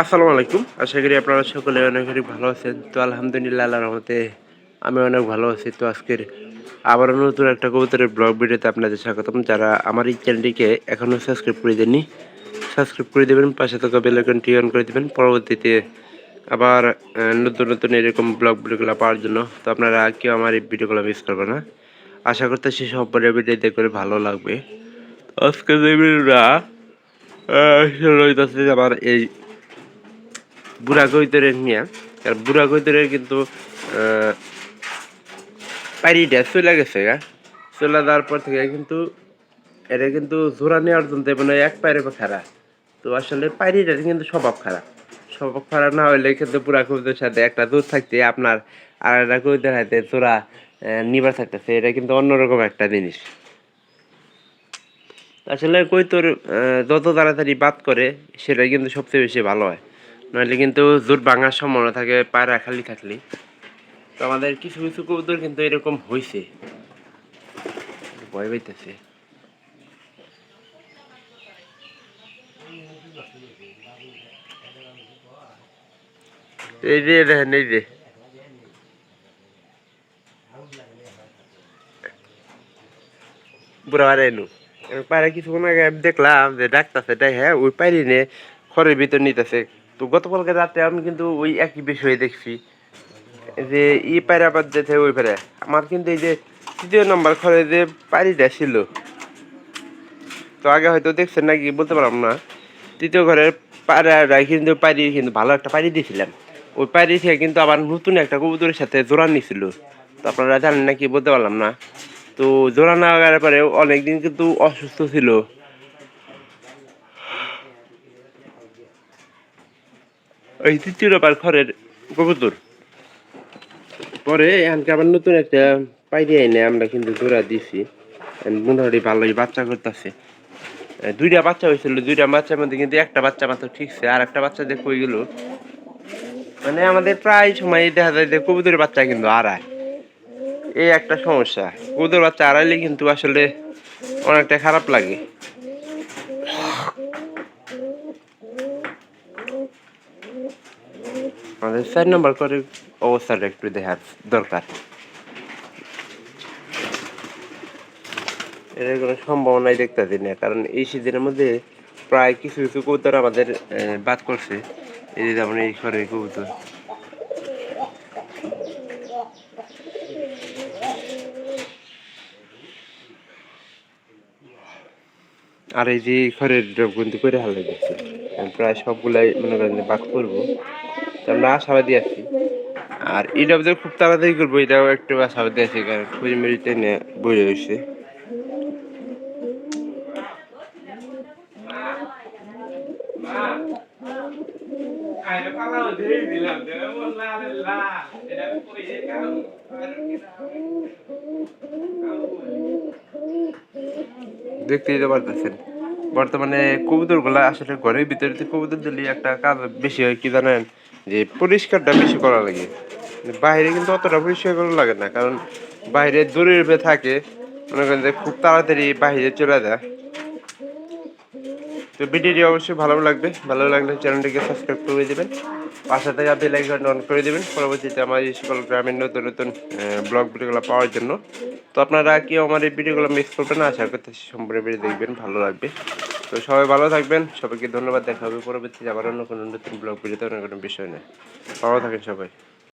আসসালামু আলাইকুম। আশা করি আপনারা সকলে অনেক ভালো আছেন। তো আলহামদুলিল্লাহ, আল্লাহর রহমতে আমি অনেক ভালো আছি। তো আজকের আবারও নতুন একটা কবুতরের ব্লগ ভিডিওতে আপনাদের স্বাগতম। যারা আমার এই চ্যানেলটিকে এখনও সাবস্ক্রাইব করে দেননি, সাবস্ক্রাইব করে দেবেন, পাশে থাকা বেল আইকনটি অন করে দেবেন। পরবর্তীতে আবার নতুন নতুন এরকম ব্লগ ভিডিওগুলো পাওয়ার জন্য। তো আপনারা কেউ আমার এই ভিডিওগুলো মিস করবে না। আশা করতেছি সব ভিডিও দেখে ভালো লাগবে। আজকে যে ভিডিওটা আমার এই বুড়া কৈতরের নিয়ে আর বুড়া কৈতরের কিন্তু পাইরিটা চলে গেছে, গা। চলে যাওয়ার পর থেকে কিন্তু এটা কিন্তু জোড়া নেওয়ার জন্য মানে এক পায়ের খারাপ তো আসলে পাইরিটার কিন্তু স্বভাব খারাপ। স্বভাব খারাপ না হলে কিন্তু পুরা কবিতার সাথে একটা দুধ থাকতে আপনার আর একটা কবিতার হাতে জোড়া নিবার থাকতেছে। এটা কিন্তু অন্যরকম একটা জিনিস। আসলে কৈতর যত তাড়াতাড়ি বাদ করে, সেটাই কিন্তু সবচেয়ে বেশি ভালো হয়। নইলে কিন্তু জোর ভাঙার সম্ভাবনা থাকে, পায়রা খালি থাকলে। তো আমাদের কিছু কিছু কবুতর কিন্তু এরকম হয়েছে ভয় পাইতেছে। এই যে, দেখেন, এই যে। বুড়া এনু। পায়রা কিছুক্ষণ আগে দেখলাম যে ডাক্তারছে তাই হ্যাঁ ওই পাইরি নে, খড়ের ভিতর নিতেছে। তো গতকালকে রাতে আমি কিন্তু ওই একই বিষয়ে দেখছি যে, ই পায়রা বাদ যেতে ওই পায়রা। আমার কিন্তু এই যে তৃতীয় নম্বর খড়ে যে পায়রিটা ছিল, তো আগে হয়তো দেখছেন নাকি, বলতে পারলাম না। তৃতীয় ঘরের পায়রাটা কিন্তু পায়রি কিন্তু ভালো একটা পাড়ি দিয়েছিলাম ওই পায়রি থেকে কিন্তু আবার নতুন একটা কবুতরের সাথে জোড়া নিছিল তো আপনারা জানেন নাকি, বলতে পারলাম না। তো জোড়া না পরে অনেকদিন কিন্তু অসুস্থ ছিল। ওই তৃতীয় নম্বর ঘরের কবুতর পরে এখানকে আবার নতুন একটা পাইরি এনে আমরা কিন্তু জোড়া দিছি। মোটামুটি ভালোই বাচ্চা করতেছে। দুইটা বাচ্চা হয়েছিল, দুইটা বাচ্চার মধ্যে কিন্তু একটা বাচ্চা মাত্র ঠিকছে আর একটা বাচ্চা দেখো ওইগুলো মানে আমাদের প্রায় সময় দেখা যায় যে কবুতরের বাচ্চা কিন্তু আড়ায়। এই একটা সমস্যা কবুতর বাচ্চা আড়াইলে কিন্তু আসলে অনেকটা খারাপ লাগে। আমাদের চার নম্বর করে অবস্থাটা একটু দেখার দরকার। এর কোনো সম্ভাবনাই দেখতেছি না, কারণ এই সিজনের মধ্যে প্রায় কিছু কিছু কবুতর আমাদের বাদ করছে এই যে যেমন এই ঘরের কবুতর। আর এই যে ঘরের ড্রপ কিন্তু করে হালে দিচ্ছে। প্রায় সবগুলাই মনে করেন বাদ করব আমরা আশাবাদী আছি। আর এই ডবদের খুব তাড়াতাড়ি করব, এটাও একটু আশাবাদী আছি, কারণ খুঁজে মেরিতে নিয়ে বই রয়েছে। দেখতেই তো পারতেছেন। বর্তমানে কবুতরগুলা আসলে ঘরের ভিতরে কবুতর দিলে একটা কাজ বেশি হয়, কি জানেন? যে পরিষ্কারটা বেশি করা লাগে। বাইরে কিন্তু অতটা পরিষ্কার করা লাগে না, কারণ বাইরে দূরের থাকে, মনে করেন যে খুব তাড়াতাড়ি বাইরে চলে যায়। তো ভিডিওটি অবশ্যই ভালো লাগবে। ভালো লাগলে চ্যানেলটিকে সাবস্ক্রাইব করে দেবেন। পাশে থেকে বেল আইকন অন করে দেবেন। পরবর্তীতে আমার এই সকল গ্রামের নতুন নতুন ব্লগ ভিডিওগুলো পাওয়ার জন্য। তো আপনারা কেউ আমার এই ভিডিওগুলো মিস করবেন না। আশা করতে সম্পূর্ণ ভিডিও দেখবেন, ভালো লাগবে। তো সবাই ভালো থাকবেন। সবাইকে ধন্যবাদ। দেখা হবে পরবর্তীতে আবার অন্য কোনো নতুন ব্লগ ভিডিওতে অন্য কোনো বিষয় নেই ভালো থাকেন সবাই।